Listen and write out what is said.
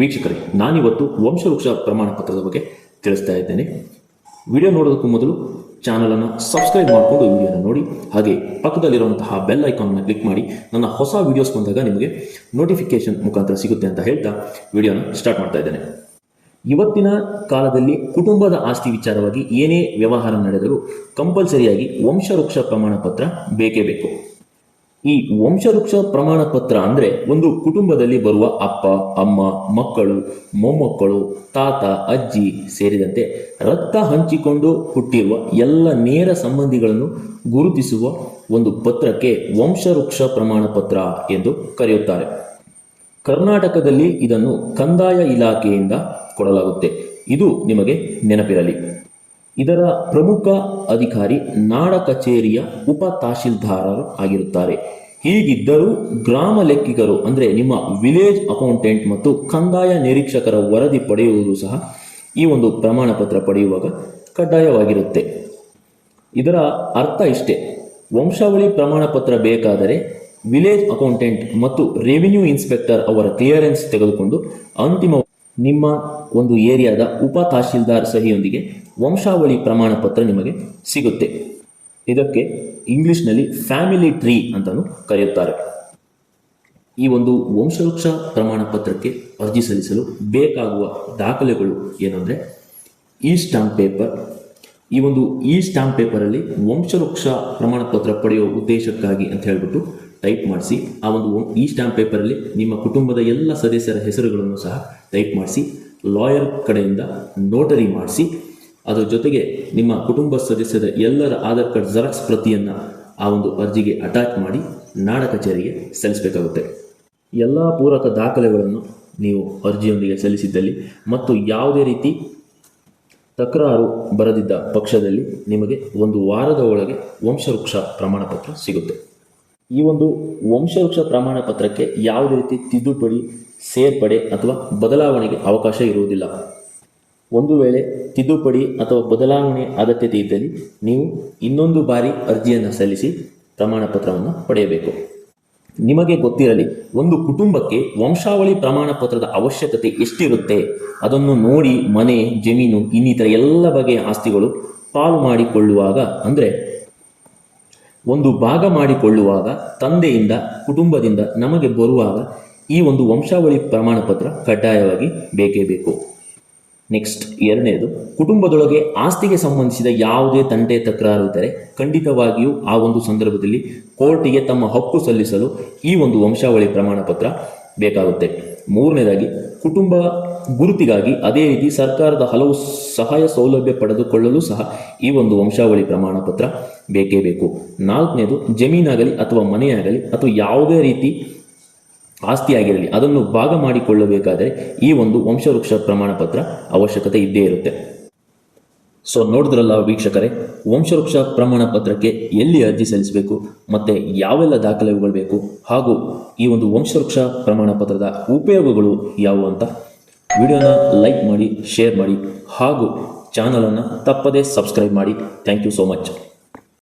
ವೀಕ್ಷಕರೇ, ನಾನಿವತ್ತು ವಂಶವೃಕ್ಷ ಪ್ರಮಾಣ ಪತ್ರದ ಬಗ್ಗೆ ತಿಳಿಸ್ತಾ ಇದ್ದೇನೆ. ವಿಡಿಯೋ ನೋಡೋದಕ್ಕೂ ಮೊದಲು ಚಾನಲನ್ನು ಸಬ್ಸ್ಕ್ರೈಬ್ ಮಾಡಿಕೊಂಡು ವಿಡಿಯೋನ ನೋಡಿ, ಹಾಗೆ ಪಕ್ಕದಲ್ಲಿರುವಂತಹ ಬೆಲ್ ಐಕಾನ್ನ ಕ್ಲಿಕ್ ಮಾಡಿ, ನನ್ನ ಹೊಸ ವಿಡಿಯೋಸ್ ಬಂದಾಗ ನಿಮಗೆ ನೋಟಿಫಿಕೇಶನ್ ಮುಖಾಂತರ ಸಿಗುತ್ತೆ ಅಂತ ಹೇಳ್ತಾ ವಿಡಿಯೋನ ಸ್ಟಾರ್ಟ್ ಮಾಡ್ತಾ ಇದ್ದೇನೆ. ಇವತ್ತಿನ ಕಾಲದಲ್ಲಿ ಕುಟುಂಬದ ಆಸ್ತಿ ವಿಚಾರವಾಗಿ ಏನೇ ವ್ಯವಹಾರ ನಡೆದರೂ ಕಂಪಲ್ಸರಿಯಾಗಿ ವಂಶವೃಕ್ಷ ಪ್ರಮಾಣ ಪತ್ರ ಬೇಕೇ ಬೇಕು. ಈ ವಂಶವೃಕ್ಷ ಪ್ರಮಾಣ ಪತ್ರ ಅಂದ್ರೆ ಒಂದು ಕುಟುಂಬದಲ್ಲಿ ಬರುವ ಅಪ್ಪ, ಅಮ್ಮ, ಮಕ್ಕಳು, ಮೊಮ್ಮಕ್ಕಳು, ತಾತ, ಅಜ್ಜಿ ಸೇರಿದಂತೆ ರಕ್ತ ಹಂಚಿಕೊಂಡು ಹುಟ್ಟಿರುವ ಎಲ್ಲ ನೇರ ಸಂಬಂಧಿಗಳನ್ನು ಗುರುತಿಸುವ ಒಂದು ಪತ್ರಕ್ಕೆ ವಂಶವೃಕ್ಷ ಪ್ರಮಾಣ ಪತ್ರ ಎಂದು ಕರೆಯುತ್ತಾರೆ. ಕರ್ನಾಟಕದಲ್ಲಿ ಇದನ್ನು ಕಂದಾಯ ಇಲಾಖೆಯಿಂದ ಕೊಡಲಾಗುತ್ತೆ. ಇದು ನಿಮಗೆ ನೆನಪಿರಲಿ. ಇದರ ಪ್ರಮುಖ ಅಧಿಕಾರಿ ನಾಡ ಕಚೇರಿಯ ಉಪ ತಹಶೀಲ್ದಾರರು ಆಗಿರುತ್ತಾರೆ. ಹೀಗಿದ್ದರೂ ಗ್ರಾಮ ಲೆಕ್ಕಿಗರು, ಅಂದರೆ ನಿಮ್ಮ ವಿಲೇಜ್ ಅಕೌಂಟೆಂಟ್ ಮತ್ತು ಕಂದಾಯ ನಿರೀಕ್ಷಕರ ವರದಿ ಪಡೆಯುವುದು ಸಹ ಈ ಒಂದು ಪ್ರಮಾಣ ಪತ್ರ ಪಡೆಯುವಾಗ ಕಡ್ಡಾಯವಾಗಿರುತ್ತೆ. ಇದರ ಅರ್ಥ ಇಷ್ಟೇ. ವಂಶಾವಳಿ ಪ್ರಮಾಣ ಪತ್ರ ಬೇಕಾದರೆ ವಿಲೇಜ್ ಅಕೌಂಟೆಂಟ್ ಮತ್ತು ರೆವಿನ್ಯೂ ಇನ್ಸ್ಪೆಕ್ಟರ್ ಅವರ ಕ್ಲಿಯರೆನ್ಸ್ ತೆಗೆದುಕೊಂಡು ಅಂತಿಮ ನಿಮ್ಮ ಒಂದು ಏರಿಯಾದ ಉಪ ತಹಶೀಲ್ದಾರ್ ಸಹಿಯೊಂದಿಗೆ ವಂಶಾವಳಿ ಪ್ರಮಾಣ ಪತ್ರ ನಿಮಗೆ ಸಿಗುತ್ತೆ. ಇದಕ್ಕೆ ಇಂಗ್ಲಿಷ್ನಲ್ಲಿ ಫ್ಯಾಮಿಲಿ ಟ್ರೀ ಅಂತಲೂ ಕರೆಯುತ್ತಾರೆ. ಈ ಒಂದು ವಂಶವೃಕ್ಷ ಪ್ರಮಾಣ ಪತ್ರಕ್ಕೆ ಅರ್ಜಿ ಸಲ್ಲಿಸಲು ಬೇಕಾಗುವ ದಾಖಲೆಗಳು ಏನಂದರೆ ಈ ಸ್ಟಾಂಪ್ ಪೇಪರ್ ಈ ಒಂದು ಈ ಸ್ಟಾಂಪ್ ಪೇಪರಲ್ಲಿ ವಂಶವೃಕ್ಷ ಪ್ರಮಾಣ ಪತ್ರ ಪಡೆಯುವ ಉದ್ದೇಶಕ್ಕಾಗಿ ಅಂತ ಹೇಳಿಬಿಟ್ಟು ಟೈಪ್ ಮಾಡಿಸಿ, ಆ ಒಂದು ಈ ಸ್ಟಾಂಪ್ ಪೇಪರಲ್ಲಿ ನಿಮ್ಮ ಕುಟುಂಬದ ಎಲ್ಲ ಸದಸ್ಯರ ಹೆಸರುಗಳನ್ನು ಸಹ ಟೈಪ್ ಮಾಡಿಸಿ ಲಾಯರ್ ಕಡೆಯಿಂದ ನೋಟರಿ ಮಾಡಿಸಿ, ಅದರ ಜೊತೆಗೆ ನಿಮ್ಮ ಕುಟುಂಬ ಸದಸ್ಯರ ಎಲ್ಲರ ಆಧಾರ್ ಕಾರ್ಡ್ ಜೆರಾಕ್ಸ್ ಪ್ರತಿಯನ್ನು ಆ ಒಂದು ಅರ್ಜಿಗೆ ಅಟ್ಯಾಚ್ ಮಾಡಿ ನಾಡ ಕಚೇರಿಗೆ ಸಲ್ಲಿಸಬೇಕಾಗುತ್ತೆ. ಎಲ್ಲ ಪೂರಕ ದಾಖಲೆಗಳನ್ನು ನೀವು ಅರ್ಜಿಯೊಂದಿಗೆ ಸಲ್ಲಿಸಿದ್ದಲ್ಲಿ ಮತ್ತು ಯಾವುದೇ ರೀತಿ ತಕರಾರು ಬರದಿದ್ದ ಪಕ್ಷದಲ್ಲಿ ನಿಮಗೆ ಒಂದು ವಾರದ ಒಳಗೆ ವಂಶವೃಕ್ಷ ಪ್ರಮಾಣಪತ್ರ ಸಿಗುತ್ತೆ. ಈ ಒಂದು ವಂಶವೃಕ್ಷ ಪ್ರಮಾಣ ಪತ್ರಕ್ಕೆ ಯಾವುದೇ ರೀತಿ ತಿದ್ದುಪಡಿ, ಸೇರ್ಪಡೆ ಅಥವಾ ಬದಲಾವಣೆಗೆ ಅವಕಾಶ ಇರುವುದಿಲ್ಲ. ಒಂದು ವೇಳೆ ತಿದ್ದುಪಡಿ ಅಥವಾ ಬದಲಾವಣೆ ಅಗತ್ಯತೆ ಇದ್ದಲ್ಲಿ ನೀವು ಇನ್ನೊಂದು ಬಾರಿ ಅರ್ಜಿಯನ್ನು ಸಲ್ಲಿಸಿ ಪ್ರಮಾಣ ಪತ್ರವನ್ನು ಪಡೆಯಬೇಕು. ನಿಮಗೆ ಗೊತ್ತಿರಲಿ, ಒಂದು ಕುಟುಂಬಕ್ಕೆ ವಂಶಾವಳಿ ಪ್ರಮಾಣ ಪತ್ರದ ಅವಶ್ಯಕತೆ ಎಷ್ಟಿರುತ್ತೆ, ಅದನ್ನು ನೋಡಿ ಮನೆ, ಜಮೀನು, ಇನ್ನಿತರ ಎಲ್ಲ ಬಗೆಯ ಆಸ್ತಿಗಳು ಪಾಲು ಮಾಡಿಕೊಳ್ಳುವಾಗ ಅಂದರೆ ಒಂದು ಭಾಗ ಮಾಡಿಕೊಳ್ಳುವಾಗ, ತಂದೆಯಿಂದ, ಕುಟುಂಬದಿಂದ ನಮಗೆ ಬರುವಾಗ ಈ ಒಂದು ವಂಶಾವಳಿ ಪ್ರಮಾಣ ಪತ್ರ ಕಡ್ಡಾಯವಾಗಿ ಬೇಕೇ ಬೇಕು. ನೆಕ್ಸ್ಟ್ ಎರಡನೇದು, ಕುಟುಂಬದೊಳಗೆ ಆಸ್ತಿಗೆ ಸಂಬಂಧಿಸಿದ ಯಾವುದೇ ತಂಟೆ ತಕರಾರು ಇದ್ದರೆ ಖಂಡಿತವಾಗಿಯೂ ಆ ಒಂದು ಸಂದರ್ಭದಲ್ಲಿ ಕೋರ್ಟಿಗೆ ತಮ್ಮ ಹಕ್ಕು ಸಲ್ಲಿಸಲು ಈ ಒಂದು ವಂಶಾವಳಿ ಪ್ರಮಾಣ ಪತ್ರ ಬೇಕಾಗುತ್ತೆ. ಮೂರನೇದಾಗಿ, ಕುಟುಂಬ ಗುರುತಿಗಾಗಿ ಅದೇ ರೀತಿ ಸರ್ಕಾರದ ಹಲವು ಸಹಾಯ ಸೌಲಭ್ಯ ಪಡೆದುಕೊಳ್ಳಲು ಸಹ ಈ ಒಂದು ವಂಶಾವಳಿ ಪ್ರಮಾಣ ಪತ್ರ ಬೇಕೇ ಬೇಕು. ನಾಲ್ಕನೇದು ಜಮೀನಾಗಲಿ ಅಥವಾ ಮನೆಯಾಗಲಿ ಅಥವಾ ಯಾವುದೇ ರೀತಿ ಆಸ್ತಿಯಾಗಿರಲಿ, ಅದನ್ನು ಭಾಗ ಮಾಡಿಕೊಳ್ಳಬೇಕಾದರೆ ಈ ಒಂದು ವಂಶವೃಕ್ಷ ಪ್ರಮಾಣ ಪತ್ರ ಅವಶ್ಯಕತೆ ಇದ್ದೇ ಇರುತ್ತೆ. ಸೊ ನೋಡಿದ್ರಲ್ಲ ವೀಕ್ಷಕರೇ, ವಂಶವೃಕ್ಷ ಪ್ರಮಾಣ ಪತ್ರಕ್ಕೆ ಎಲ್ಲಿ ಅರ್ಜಿ ಸಲ್ಲಿಸಬೇಕು, ಮತ್ತು ಯಾವೆಲ್ಲ ದಾಖಲೆಗಳು ಬೇಕು, ಹಾಗೂ ಈ ಒಂದು ವಂಶವೃಕ್ಷ ಪ್ರಮಾಣ ಪತ್ರದ ಉಪಯೋಗಗಳು ಯಾವುವು ಅಂತ ವಿಡಿಯೋನ ಲೈಕ್ ಮಾಡಿ, ಶೇರ್ ಮಾಡಿ, ಹಾಗೂ ಚಾನಲನ್ನು ತಪ್ಪದೇ ಸಬ್ಸ್ಕ್ರೈಬ್ ಮಾಡಿ. Thank you so much.